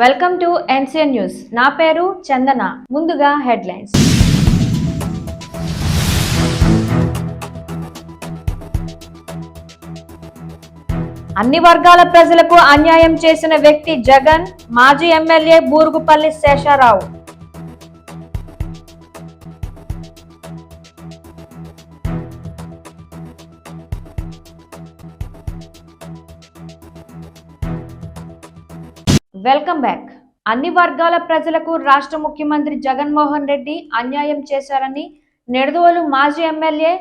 Welcome to NCN news. నా పేరు చందన. ముందుగా హెడ్లైన్స్. అన్ని వర్గాల ప్రజలకు అన్యాయం చేసిన వ్యక్తి జగన్ మాజీ MLA Burugupalli Sesharao. Welcome back. అన్ని వర్గాల ప్రజలకు రాష్ట్ర ముఖ్యమంత్రి జగన్మోహన్ రెడ్డి అన్యాయం చేశారని నెడదోలు మాజీ ఎమ్మెల్యే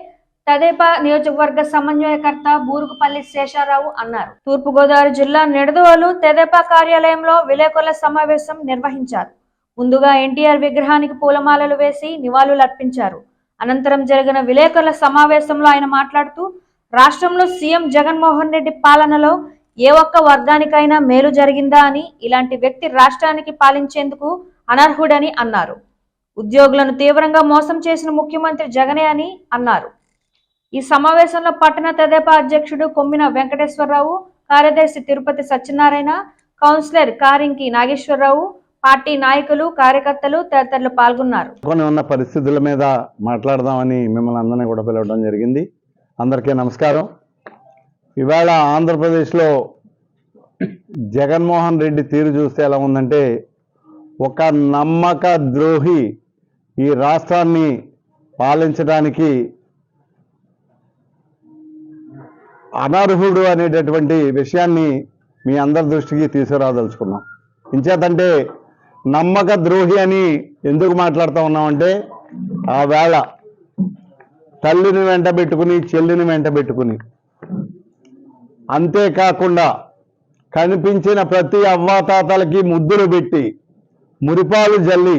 తదేపా నియోజకవర్గ సమన్వయకర్త బూరుగుపల్లి శేషారావు అన్నారు. తూర్పుగోదావరి జిల్లా నెడదోలు తెదేపా కార్యాలయంలో విలేకరుల సమావేశం నిర్వహించారు. ముందుగా ఎన్టీఆర్ విగ్రహానికి పూలమాలలు వేసి నివాళులర్పించారు అనంతరం జరిగిన విలేకరుల సమావేశంలో ఆయన మాట్లాడుతూ రాష్ట్రంలో సీఎం జగన్మోహన్ రెడ్డి పాలనలో ఏ ఒక్క వర్గానికైనా మేలు జరిగిందా అని ఇలాంటి వ్యక్తి రాష్ట్రానికి పాలించేందుకు అనర్హుడని అన్నారు. ఉద్యోగులను తీవ్రంగా మోసం చేసిన ముఖ్యమంత్రి జగనే అని అన్నారు. ఈ సమావేశంలో పట్టణ తెదేపా అధ్యక్షుడు కొమ్మిన వెంకటేశ్వరరావు కార్యదర్శి తిరుపతి సత్యనారాయణ కౌన్సిలర్ కారింకి నాగేశ్వరరావు పార్టీ నాయకులు కార్యకర్తలు తదితరులు పాల్గొన్నారు. కొన్ని ఉన్న పరిస్థితుల మీద మాట్లాడదామని మిమ్మల్ని అందరినీ కూడా పిలవడం జరిగింది. అందరికీ నమస్కారం. ఇవాళ ఆంధ్రప్రదేశ్లో జగన్మోహన్ రెడ్డి తీరు చూస్తే ఎలా ఉందంటే ఒక నమ్మక ద్రోహి ఈ రాష్ట్రాన్ని పాలించడానికి అనర్హుడు అనేటటువంటి విషయాన్ని మీ అందరి దృష్టికి తీసుకురాదలుచుకున్నాం. ఇంచేతంటే నమ్మక ద్రోహి అని ఎందుకు మాట్లాడుతూ ఉన్నామంటే ఆ వేళ తల్లిని వెంట పెట్టుకుని చెల్లిని వెంట పెట్టుకుని అంతేకాకుండా కనిపించిన ప్రతి అవ్వాతాతలకి ముద్దులు పెట్టి మురిపాలు జల్లి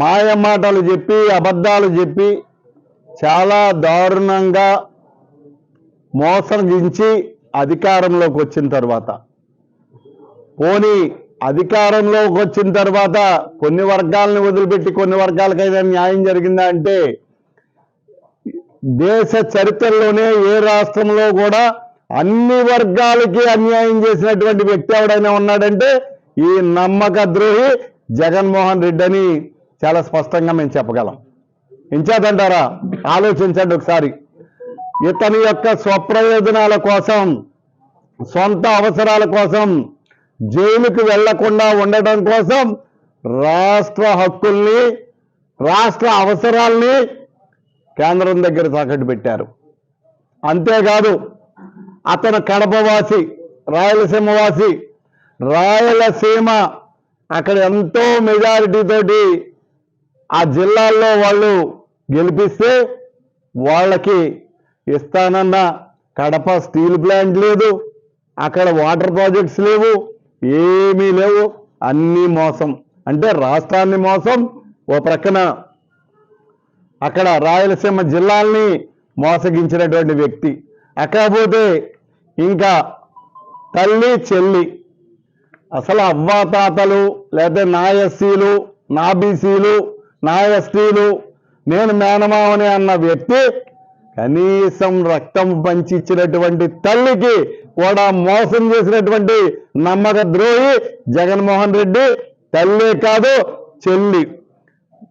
మాయమాటలు చెప్పి అబద్ధాలు చెప్పి చాలా దారుణంగా మోసగించి అధికారంలోకి వచ్చిన తర్వాత పోనీ అధికారంలోకి వచ్చిన తర్వాత కొన్ని వర్గాలను వదిలిపెట్టి కొన్ని వర్గాలకైనా న్యాయం జరిగిందా అంటే దేశ చరిత్రలోనే ఏ రాష్ట్రంలో కూడా అన్ని వర్గాలకి అన్యాయం చేసినటువంటి వ్యక్తి ఎవడైనా ఉన్నాడంటే ఈ నమ్మక ద్రోహి జగన్మోహన్ రెడ్డి అని చాలా స్పష్టంగా మేము చెప్పగలం. ఎంచేదంటారా ఆలోచించండి ఒకసారి. ఇతని యొక్క స్వప్రయోజనాల కోసం సొంత అవసరాల కోసం జైలుకు వెళ్ళకుండా ఉండటం కోసం రాష్ట్ర హక్కుల్ని రాష్ట్ర అవసరాల్ని కేంద్రం దగ్గర తాకట్టు పెట్టారు. అంతేకాదు అతను కడపవాసి రాయలసీమవాసి. రాయలసీమ అక్కడ ఎంతో మెజారిటీతోటి ఆ జిల్లాల్లో వాళ్ళు గెలిపిస్తే వాళ్ళకి ఇస్తానన్న కడప స్టీల్ ప్లాంట్ లేదు అక్కడ వాటర్ ప్రాజెక్ట్స్ లేవు ఏమీ లేవు. అన్నీ మోసం. అంటే రాష్ట్రాన్ని మోసం ఓ ప్రక్కన అక్కడ రాయలసీమ జిల్లాల్ని మోసగించినటువంటి వ్యక్తి. అక్కకపోతే ఇంకా తల్లి చెల్లి అసలు అవ్వాతాతలు లేదా నా ఎస్సీలు నా బీసీలు నా ఎస్టీలు నేను మేనమావని అన్న వ్యక్తి కనీసం రక్తం పంచిచ్చినటువంటి తల్లికి కూడా మోసం చేసినటువంటి నమ్మక ద్రోహి జగన్మోహన్ రెడ్డి తల్లి కాదు చెల్లి.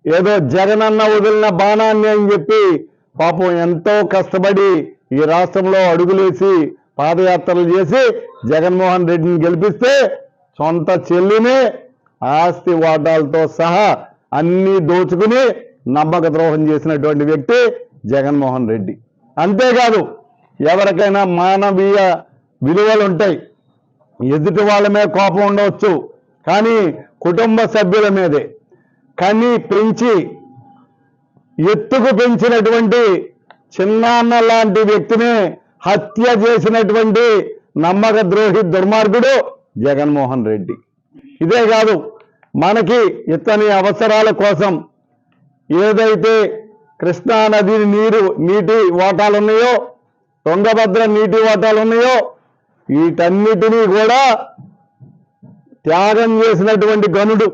ఏదో జగనన్న వదిలిన బాణాన్ని అని చెప్పి పాపం ఎంతో కష్టపడి ఈ రాష్ట్రంలో అడుగులేసి పాదయాత్రలు చేసి జగన్మోహన్ రెడ్డిని గెలిపిస్తే సొంత చెల్లిని ఆస్తి వాటాలతో సహా అన్నీ దోచుకుని నమ్మక ద్రోహం చేసినటువంటి వ్యక్తి జగన్మోహన్ రెడ్డి. అంతేకాదు ఎవరికైనా మానవీయ విలువలు ఉంటాయి. ఎదుటి వాళ్ళ మీద కోపం ఉండవచ్చు కానీ కుటుంబ సభ్యుల మీదే. కని పెంచి ఎత్తుకు పెంచినటువంటి చిన్నాన్న లాంటి వ్యక్తిని హత్య చేసినటువంటి నమ్మక ద్రోహి దుర్మార్గుడు జగన్మోహన్ రెడ్డి. ఇదే కాదు మనకి ఇతని అవసరాల కోసం ఏదైతే కృష్ణానది నీరు నీటి వాటాలు ఉన్నాయో తుంగభద్ర నీటి వాటాలు ఉన్నాయో వీటన్నిటినీ కూడా త్యాగం చేసినటువంటి గనుడు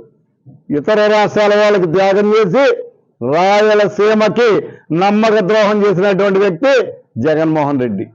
ఇతర రాష్ట్రాల వాళ్ళకి త్యాగం చేసి రాయలసీమకి నమ్మక ద్రోహం చేసినటువంటి వ్యక్తి జగన్మోహన్ రెడ్డి.